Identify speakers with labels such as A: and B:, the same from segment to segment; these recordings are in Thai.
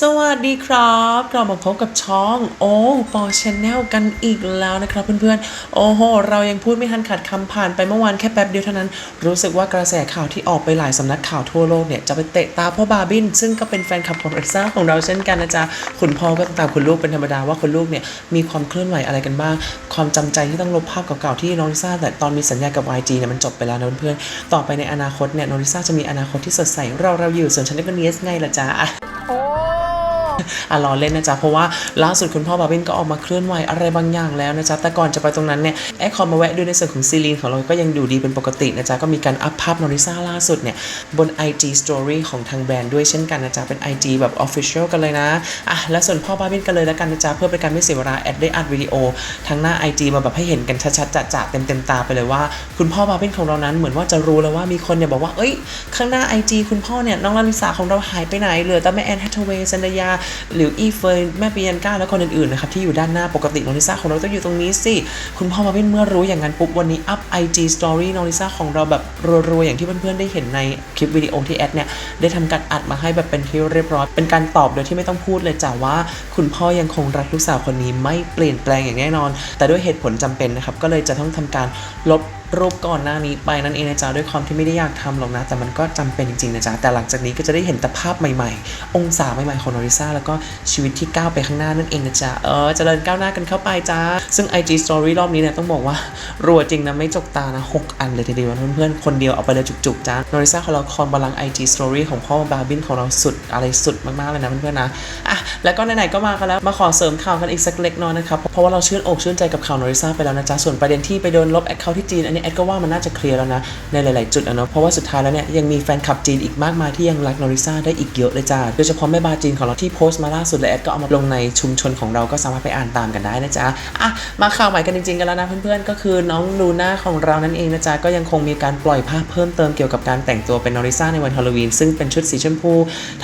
A: สวัสดีครับกลับมาพบกับช่องโอ้ปอชแนลกันอีกแล้วนะครับเพื่อนๆ โอ้โห เรายังพูดไม่ทันขาดคำผ่านไปเมื่อวานแค่แป๊บเดียวเท่านั้น รู้สึกว่ากระแสข่าวที่ออกไปหลายสำนักข่าวทั่วโลกเนี่ย จะไปเตะตาพ่อบาบิน ซึ่งก็เป็นแฟนคลับของเอ็กซ่าของเราเช่นกันนะจ๊ะ คุณพ่อก็ตามคุณลูกเป็นธรรมดาว่าคุณลูกเนี่ยมีความเคลื่อนไหวอะไรกันบ้าง ความจำใจที่ต้องลบภาพเก่าๆที่น้องลิซ่าแต่ตอนมีสัญญากับ YG เนี่ยมันจบไปแล้วนะเพื่อนๆ ต่อไปในอนาคตเนี่ยน้องลิซ่าจะมีอนาคตที่สดใสเราเราอยู่ส่วนฉันก็เนียสไงล่ะจ๊ะ อะรอเล่นนะจ๊ะ เพราะว่าล่าสุดคุณพ่อบาบินก็ออกมาเคลื่อนไหวอะไรบางอย่างแล้วนะจ๊ะ แต่ก่อนจะไปตรงนั้นเนี่ยแอคคอมมาแวะดูในส่วนของซีลีนของเราก็ยังดูดีเป็นปกตินะจ๊ะ ก็มีการอัพภาพนอริซ่าล่าสุดเนี่ยบน IG Story ของทางแบรนด์ด้วยเช่นกันนะจ๊ะ เป็น IG แบบ Official กันเลยนะอะและส่วนพ่อบาบินกันเลยแล้วกันนะจ๊ะ เพื่อเป็นการไม่เสียเวลาแอดได้อัดวิดีโอทางหน้า IG มาแบบให้เห็นกันชัดๆจะๆเต็มๆตาไปเลยว่า คุณพ่อบาบินของเรานั้นเหมือนว่าจะรู้แล้วว่ามีคนเนี่ยบอกว่าเอ้ยข้างหน้า IG คุณพ่อเนี่ยน้องลาลิสาของเราหายไปไหนเหลือแต่แม่แอนแฮทเวย์ซันดยาหรืออีเฟยแม่ปียันก้าและคนอื่นๆนะครับที่อยู่ด้านหน้าปกติน้องลิซ่าของเราต้องอยู่ตรงนี้สิคุณพ่อบาร์บินเมื่อรู้อย่างนั้นปุ๊บวันนี้อัพ IG Story น้องลิซ่าของเราแบบรัวๆอย่างที่เพื่อนๆได้เห็นในคลิปวิดีโอที่แอดเนี่ยได้ทำการอัดมาให้แบบเป็นที่เรียบร้อยเป็นการตอบโดยที่ไม่ต้องพูดเลยจ้ะว่า คุณพ่อยังคงรักลูกสาวคนนี้ไม่เปลี่ยนแปลงอย่างแน่นอน แต่ด้วยเหตุผลจำเป็นนะครับก็เลยจะต้องทำการลบ รูปก่อนหน้านี้ไปนั่นเองนะจ๊ะด้วยความที่ไม่ได้อยากทำหรอกนะ แต่มันก็จำเป็นจริงๆนะจ๊ะแต่หลังจากนี้ก็จะได้เห็นแต่ภาพใหม่ๆ องศาใหม่ๆของนอริซ่าแล้วก็ชีวิตที่ก้าวไปข้างหน้านั่นเองนะจ๊ะเออจเจริญก้าวหน้ากันเข้าไปจ้าซึ่ง IG Story รอบนี้เนี่ยต้องบอกว่ารัวจริงนะไม่จกตานะ 6 อันเลยทีเดียวเพื่อนๆ คนเดียวเอาไปเลยจุกๆจ้านอริซ่าของเราคอนบาลัง IG Story ของพ่อบาบินของเราสุดอะไรสุดมากๆเลยนะเพื่อนๆนะอะแล้วก็ไหนๆก็มากันแล้วมาขอเสริมข่าวกันอีกสักเล็กน้อยนะครับเพราะว่าเราชื่นอกชื่นใจกับข่าวนอริซาไปแล้วนะจ๊ะส่วนประเด็นที่ไปโดนลบแอคเคาท์ที่จีนอันนี้แอดก็ว่ามันน่าจะเคลียร์แล้วนะ ในหลาย ๆ จุดอะเนาะเพราะว่าสุดท้ายแล้วเนี่ยยังมีแฟนคลับจีนอีกมากมายที่ยังรักนอริซ่าได้อีกเยอะเลยจ้าโดยเฉพาะแม่บาจีนของเราที่โพสต์มาล่าสุดและแอดก็เอามาลงในชุมชนของเราก็สามารถไปอ่านตามกันได้นะจ๊ะอะมาข่าวใหม่กันจริง ๆ กันแล้วนะเพื่อน ๆ ก็คือน้องลูน่าของเรานั่นเองนะจ๊ะก็ยังคงมีการปล่อยภาพเพิ่มเติมเกี่ยวกับการแต่งตัวเป็นนอริซ่าในวันฮาโลวีนซึ่งเป็นชุดสีชมพู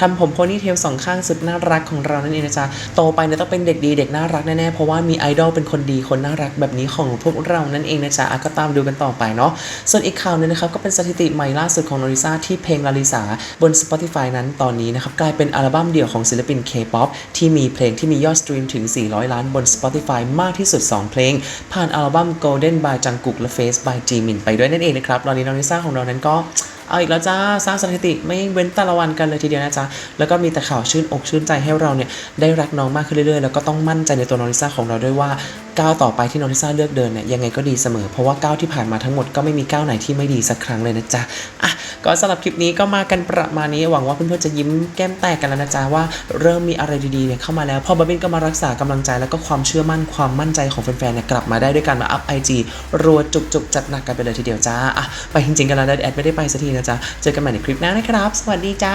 A: ทำผมโพนี่เทลสองข้างสุดน่ารักของเรานั่นเองนะจ๊ะโตไปเนี่ยต้องเป็นเด็กดีเด็กน่ารักแน่ๆเพราะว่ามีไอดอลเป็นคนดีคนน่ารักแบบนี้ของพวกเรานั่นเองนะจ๊ะอะก็ตามดูกันต่อไปเนาะส่วนอีกข่าวหนึงนะครับก็เป็นสถิติใหม่ล่าสุดของนอริซ่าที่เพลงลาลิสาบน Spotify นั้นตอนนี้นะครับกลายเป็นอัลบั้มเดี่ยวของศิลปิน K-POP ที่มีเพลงที่มียอดสตรีมถึง 400 ล้านบน Spotify มากที่สุด 2 เพลง ผ่านอัลบั้ม Golden by Jungkook และ Face by Jimin ไปด้วยนั่นเองนะครับตอนนี้นอริซ่าของเรานั้นก็เอาอีกแล้วจ้าสร้างสถิติไม่เว้นแต่ละวันกันเลยทีเดียวนะจ๊ะ แล้วก็มีแต่ข่าวชื่นอกชื่นใจให้เราเนี่ยได้รักน้องมากขึ้นเรื่อยๆ แล้วก็ต้องมั่นใจในตัวนอริซ่าของเราด้วยว่า ก้าวต่อไปที่นอริซ่าเลือกเดินเนี่ยยังไงก็ดีเสมอ เพราะว่าก้าวที่ผ่านมาทั้งหมดก็ไม่มีก้าวไหนที่ไม่ดีสักครั้งเลยนะจ๊ะอะก็สำหรับคลิปนี้ก็มากันประมาณนี้หวังว่าเพื่อนๆจะยิ้มแก้มแตกกันแล้วนะจ๊ะว่าเริ่มมีอะไรดีๆเนี่ยเข้ามาแล้วพอบาบินก็มารักษากำลังใจแล้วก็ความเชื่อมั่นความมั่นใจของแฟนๆเนี่ยกลับมาได้ด้วยการมาอัพไอจีรัวจุกๆจัดหนักกันไปเลยทีเดียวจ้าอะไปจริงๆกันแล้วแอดไม่ได้ไปสักทีนะจ๊ะเจอกันใหม่ในคลิปหน้านะครับ สวัสดีจ้า